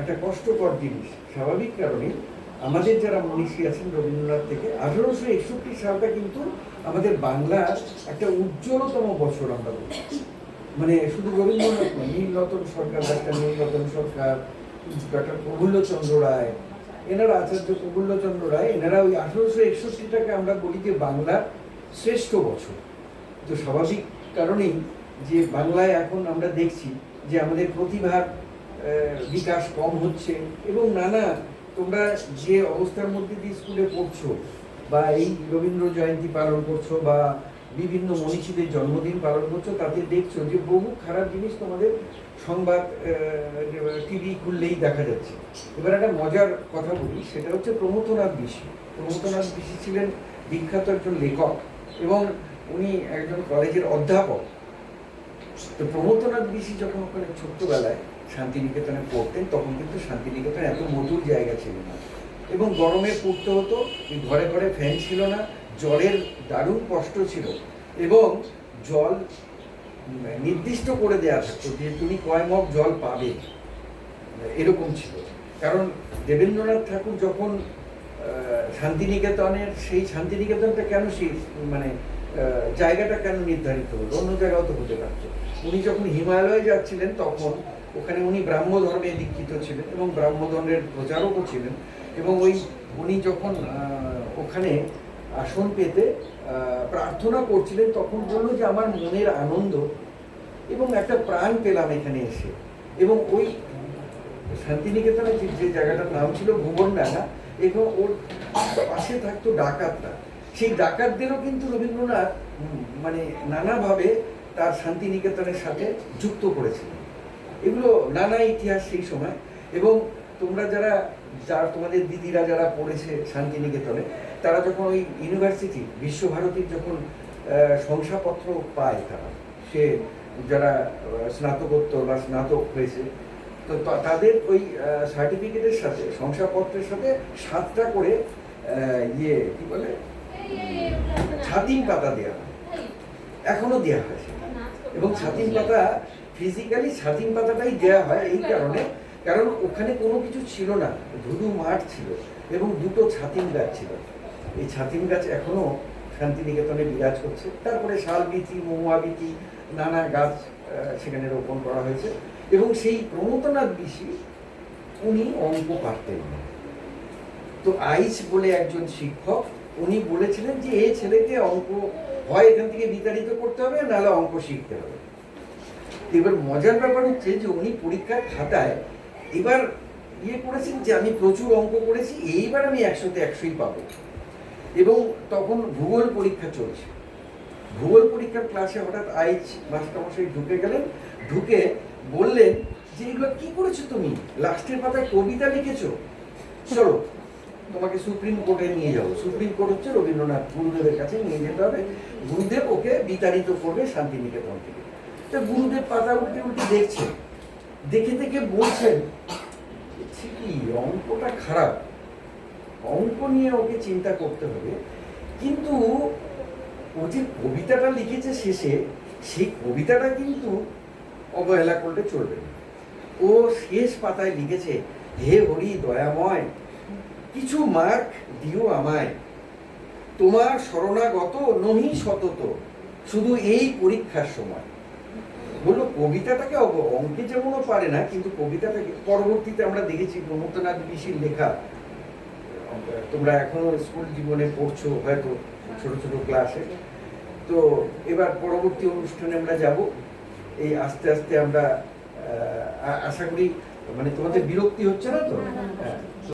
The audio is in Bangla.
একটা কষ্টকর জিনিস স্বাভাবিক কারণে আমাদের যারা মনীষী আছেন রবীন্দ্রনাথ থেকে আঠারোশো একষট্টি সালটা কিন্তু আমাদের বাংলার একটা উজ্জ্বলতম বছর আমরা বলি মানে শুধু রবীন্দ্রনাথ নয়, নীলরতন সরকার, ডাক্তার নীলরতন সরকার, ডক্টর প্রফুল্লচন্দ্র রায়, এনারা আচার্য প্রফুল্লচন্দ্র রায়, এনারা ওই আঠারোশো একষট্টিটাকে আমরা বলি যে বাংলার শ্রেষ্ঠ বছর। তো স্বাভাবিক কারণেই যে বাংলায় এখন আমরা দেখছি যে আমাদের প্রতিভার বিকাশ কম হচ্ছে এবং নানা, তোমরা যে অবস্থার মধ্যে দিয়ে স্কুলে পড়ছো বা এই রবীন্দ্র জয়ন্তী পালন করছ বা বিভিন্ন মনীষীদের জন্মদিন পালন করছ, তাতে দেখছ যে বহু খারাপ জিনিস তোমাদের সংবাদ টিভি খুললেই দেখা যাচ্ছে। এবার একটা মজার কথা বলি, সেটা হচ্ছে প্রমথনাথ বিশি। প্রমথনাথ বিশি ছিলেন বিখ্যাত একজন লেখক এবং উনি একজন কলেজের অধ্যাপক। তো প্রমথনাথ বিশি যখন ওখানে ছোট্টবেলায় শান্তিনিকেতনে পড়তেন, তখন কিন্তু এত মধুর জায়গা ছিল না। এবং গরমে পড়তে হতো ঘরে ঘরে ফ্যান ছিল না, জলের দারুণ কষ্ট ছিল। এবং জল নির্দিষ্ট করে দেওয়া থাকতো যে তুমি কয় মগ জল পাবে। এরকম ছিল। কারণ দেবেন্দ্রনাথ ঠাকুর যখন শান্তিনিকেতনের, সেই শান্তিনিকেতনটা কেন সেই মানে জায়গাটা কেন নির্ধারিত হলো? অন্য জায়গাও তো হতে পারতো। উনি যখন হিমালয়ে যাচ্ছিলেন, তখন ওখানে উনি ব্রাহ্ম ধর্মে দীক্ষিত ছিলেন এবং ব্রাহ্ম ধর্মের প্রচারকও ছিলেন এবং ওই উনি যখন ওখানে আসন পেতে প্রার্থনা করছিলেন, তখন বলল যে আমার মনের আনন্দ এবং একটা প্রাণ পেলাম এখানে এসে। এবং ওই শান্তিনিকেতনে যে জায়গাটার নাম ছিল ভুবন ভুবনডাঙ্গা এবং ওর পাশে থাকতো ডাকাতরা। সেই ডাকাতদেরও কিন্তু রবীন্দ্রনাথ মানে নানাভাবে তার শান্তিনিকেতনের সাথে যুক্ত করেছিলেন। এগুলো নানা ইতিহাস সেই সময়। এবং তোমরা যারা, যার তোমাদের দিদিরা যারা পড়েছে শান্তিনিকেতনে, তারা যখন ওই ইউনিভার্সিটি, বিশ্বভারতীর যখন শংসাপত্র পায় তারা, সে যারা স্নাতকোত্তর বা স্নাতক হয়েছে, তো তাদের ওই সার্টিফিকেটের সাথে, শংসাপত্রের সাথে সাতটা করে ইয়ে কী বলে? ছাতিম পাতা দেওয়া হয়। এখনও দেওয়া হয় এবং ছাতিম পাতা ফিজিক্যালি ছাতিম পাতাটাই দেওয়া হয় এই কারণে। কারণ ওখানে কোনো কিছু ছিল না, ধুধু মাঠ ছিল এবং দুটো ছাতিম গাছ ছিল। এই ছাতিম গাছ এখনও শান্তিনিকেতনে বিরাজ করছে। তারপরে শালবিতি মহুয়াবিতি নানা গাছ সেখানে রোপণ করা হয়েছে। এবং সেই প্রমথনাথ বিশি উনি অঙ্ক পারতেন তো আইস বলে একজন শিক্ষক উনি বলেছিলেন যে এই ছেলেকে অঙ্ক, হয় এখান থেকে বিতাড়িত করতে হবে, নাহলে অঙ্ক শিখতে হবে। এবার মজার ব্যাপার হচ্ছে যে উনি পরীক্ষার খাতায় এবার ইয়ে করেছেন যে আমি প্রচুর অঙ্ক করেছি, এইবার আমি একশোতে একশোই পাবো। এবং তখন ভূগোল পরীক্ষা চলছে। ভূগোল পরীক্ষার ক্লাসে হঠাৎ আইচ মাস্টারমশাই ঢুকে গেলেন, ঢুকে বললেন যে, এগুলো কি করেছ তুমি? লাস্টের পাতায় কবিতা লিখেছো? চলো তোমাকে সুপ্রিম কোর্টে নিয়ে যাব। সুপ্রিম কোর্ট হচ্ছে রবীন্দ্রনাথ গুরুদেবের কাছে নিয়ে যেতে হবে। গুরুদেব ওকে বিতাড়িত করবে শান্তিনিকেতন থেকে। তো গুরুদেব পাতা উল্টে উল্টে দেখছেন দেখে দেখে বলছেন ঠিকই অঙ্কটা খারাপ। অঙ্ক নিয়ে ওকে চিন্তা করতে হবে। কিন্তু ও যে কবিতাটা লিখেছে শেষে, সেই কবিতাটা কিন্তু অবহেলা করলে চলবে না। ও শেষ পাতায় লিখেছে, হে হরি দয়াময় কিছু মার্ক দিও আমায়। তোমার শরণাগত নহি সতত শুধু এই পরীক্ষার সময়। বলল কবিতাটাকে অঙ্কে যেমন পারে না কিন্তু কবিতাটাকে পরবর্তীতে আমরা দেখেছি প্রমোদনাথ বিশির লেখা। তোমরা এখনও স্কুল জীবনে পড়ছো হয়তো ছোট ছোট ক্লাসে। তো এবার পরবর্তী অনুষ্ঠানে আমরা যাব। এই আস্তে আস্তে আমরা আশা করি মানে তোমাদের বিরক্তি হচ্ছে না তো? হ্যাঁ।